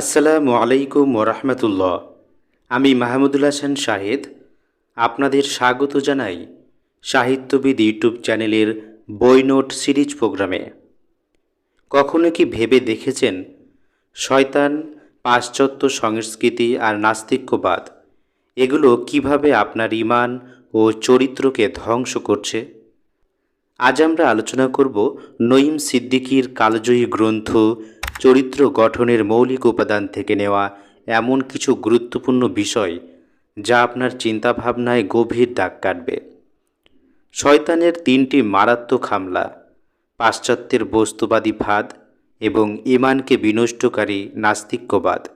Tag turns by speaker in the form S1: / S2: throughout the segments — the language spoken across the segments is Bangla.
S1: আসসালামু আলাইকুম ওরহমতুল্লাহ আমি মাহমুদুল হাসান শাহেদ, আপনাদের স্বাগত জানাই সাহিত্যবিদ ইউটিউব চ্যানেলের বই নোট সিরিজ প্রোগ্রামে। কখনো কি ভেবে দেখেছেন শয়তান, পাশ্চাত্য সংস্কৃতি আর নাস্তিক্যবাদ, এগুলো কীভাবে আপনার ইমান ও চরিত্রকে ধ্বংস করছে? আজ আমরা আলোচনা করব নঈম সিদ্দিকীর কালজয়ী গ্রন্থ চরিত্র গঠনের মৌলিক উপাদান থেকে নেওয়া এমন কিছু গুরুত্বপূর্ণ বিষয় যা আপনার চিন্তাভাবনায় গভীর দাগ কাটবে। শয়তানের তিনটি মারাত্মক হামলা, পাশ্চাত্যের বস্তুবাদী ভাদ এবং ইমানকে বিনষ্টকারী নাস্তিক্যবাদ।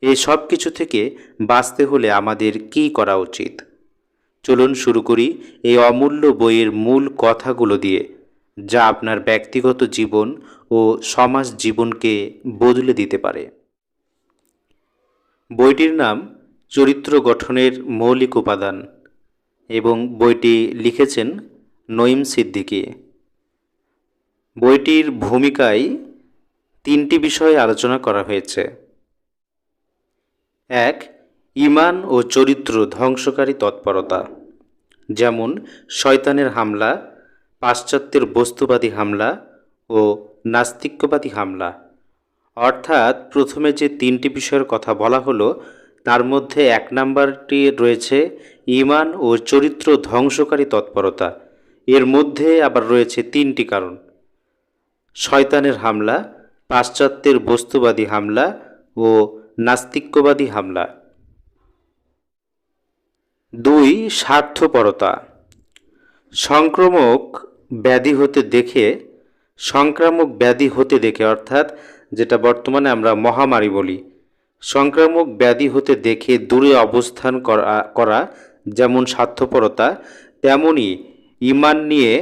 S1: এই সব কিছু থেকে বাঁচতে হলে আমাদের কী করা উচিত? চলুন শুরু করি এই অমূল্য বইয়ের মূল কথাগুলো দিয়ে। যা আপনার ব্যক্তিগত জীবন ও সমাজ জীবনকে বদলে দিতে পারে। বইটির নাম চরিত্র গঠনের মৌলিক উপাদান এবং বইটি লিখেছেন নঈম সিদ্দিকী। বইটির ভূমিকায় তিনটি বিষয়ে আলোচনা করা হয়েছে। এক, ইমান ও চরিত্র ধ্বংসকারী তৎপরতা। যেমন, শয়তানের হামলা পাশ্চাত্যের বস্তুবাদী হামলা ও নাস্তিক্যবাদী হামলা। অর্থাৎ প্রথমে যে তিনটি বিষয়ের কথা বলা হলো, তার মধ্যে এক নাম্বারটি রয়েছে ইমান ও চরিত্র ধ্বংসকারী তৎপরতা। এর মধ্যে আবার রয়েছে তিনটি কারণ। শয়তানের হামলা, পাশ্চাত্যের বস্তুবাদী হামলা ও নাস্তিক্যবাদী হামলা। দুই, স্বার্থপরতা। সংক্রমক ব্যাধি হতে দেখে, সংক্রামক ব্যাধি হতে দেখে, অর্থাৎ যেটা বর্তমানে আমরা মহামারী বলি, সংক্রামক ব্যাধি হতে দেখে দূরে অবস্থান করা করা যেমন স্বার্থপরতা তেমনই ইমান নিয়ে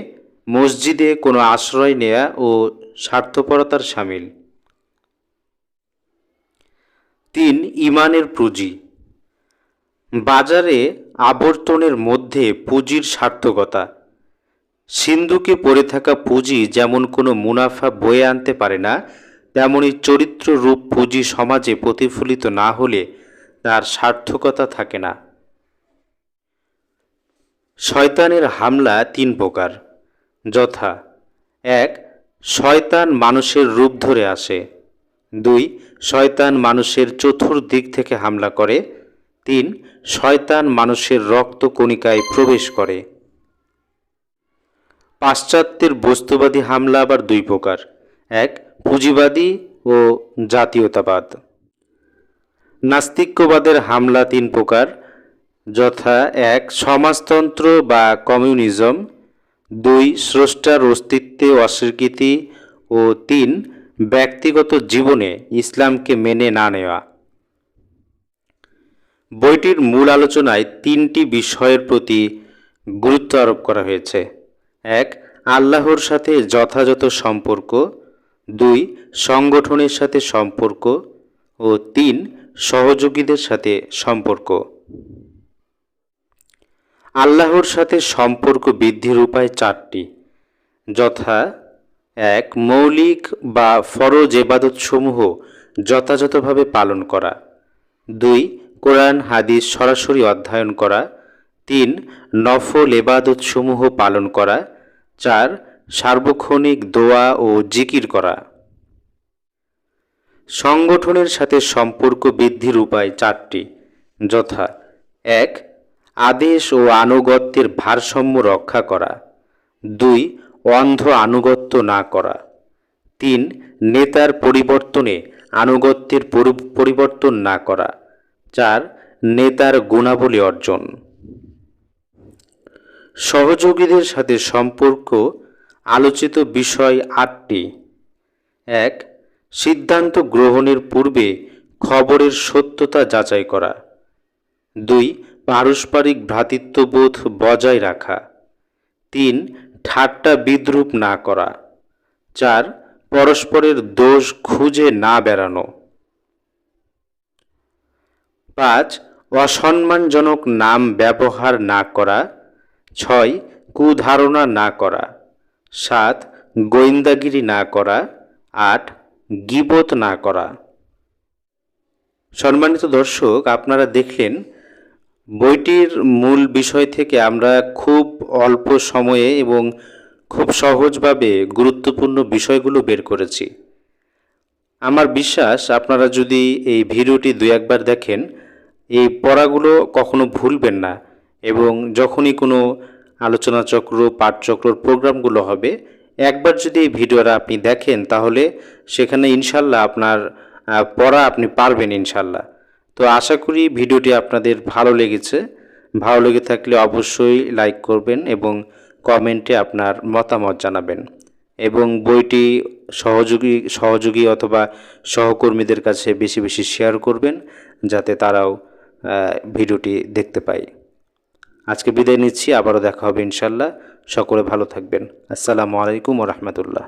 S1: মসজিদে কোনো আশ্রয় নেয়া ও স্বার্থপরতার সামিল। তিন, ইমানের পুঁজি। বাজারে আবর্তনের মধ্যে পুঁজির সার্থকতা। সিন্ধুকে পড়ে থাকা পুঁজি যেমন কোনো মুনাফা বয়ে আনতে পারে না, তেমনি চরিত্র রূপ পুঁজি সমাজে প্রতিফলিত না হলে তার সার্থকতা থাকে না। শয়তানের হামলা তিন প্রকার। যথা, এক, শয়তান মানুষের রূপ ধরে আসে। দুই, শয়তান মানুষের চতুর্দিক থেকে হামলা করে। তিন, শয়তান মানুষের রক্ত কণিকায় প্রবেশ করে। পাশ্চাত্যের বস্তুবাদী হামলা আবার দুই প্রকার। এক, পুঁজিবাদী ও জাতীয়তাবাদ। নাস্তিক্যবাদের হামলা তিন প্রকার। যথা এক, সমাজতন্ত্র বা কমিউনিজম। দুই, স্রষ্টার অস্তিত্বে অস্বীকৃতি। ও তিন, ব্যক্তিগত জীবনে ইসলামকে মেনে না নেওয়া। বইটির মূল আলোচনায় তিনটি বিষয়ের প্রতি গুরুত্ব আরোপ করা হয়েছে। এক, আল্লাহর সাথে যথাযথ সম্পর্ক। দুই, সংগঠনের সাথে সম্পর্ক। ও তিন, সহযোগীদের সাথে সম্পর্ক। আল্লাহর সাথে সম্পর্ক বৃদ্ধির উপায় চারটি। যথা, এক, মৌলিক বা ফরজ এবাদতসমূহ যথাযথভাবে পালন করা। দুই কোরআন, হাদিস সরাসরি অধ্যয়ন করা। তিন, নফল এবাদতসমূহ পালন করা। চার, সার্বক্ষণিক দোয়া ও জিকির করা। সংগঠনের সাথে সম্পর্ক বৃদ্ধির উপায় চারটি। যথা, এক, আদেশ ও আনুগত্যের ভারসাম্য রক্ষা করা। দুই, অন্ধ আনুগত্য না করা। তিন, নেতার পরিবর্তনে আনুগত্যের পরিবর্তন না করা। চার, নেতার গুণাবলী অর্জন। সহযোগীদের সাথে সম্পর্ক, আলোচিত বিষয় আটটি। এক, সিদ্ধান্ত গ্রহণের পূর্বে খবরের সত্যতা যাচাই করা। দুই, পারস্পরিক ভ্রাতৃত্ববোধ বজায় রাখা। তিন, ঠাট্টা বিদ্রুপ না করা। চার, পরস্পরের দোষ খুঁজে না বেড়ানো। পাঁচ, অসম্মানজনক নাম ব্যবহার না করা। ছয়, কুধারণা না করা। সাত, গোয়েন্দাগিরি না করা। আট, গিবত না করা। সম্মানিত দর্শক, আপনারা দেখলেন, বইটির মূল বিষয় থেকে আমরা খুব অল্প সময়ে এবং খুব সহজভাবে গুরুত্বপূর্ণ বিষয়গুলো বের করেছি। আমার বিশ্বাস, আপনারা যদি এই ভিডিওটি দুই একবার দেখেন এই পড়াগুলো কখনো ভুলবেন না এবং যখনই কোনো আলোচনা চক্র পাঠচক্রর প্রোগ্রামগুলো হবে, একবার যদি এই ভিডিওটা আপনি দেখেন তাহলে সেখানে ইনশাল্লাহ আপনার পড়া আপনি পারবেন ইনশাল্লাহ। তো আশা করি ভিডিওটি আপনাদের ভালো লেগেছে। ভালো লেগে থাকলে অবশ্যই লাইক করবেন এবং কমেন্টে আপনার মতামত জানাবেন এবং বইটি সহযোগী সহযোগী অথবা সহকর্মীদের কাছে বেশি বেশি শেয়ার করবেন যাতে তারাও ভিডিওটি দেখতে পাই। আজকে বিদায় নিচ্ছি, আবারও দেখা হবে ইনশাল্লাহ। সকলে ভালো থাকবেন। আসসালামু আলাইকুম রহমতুল্লাহ।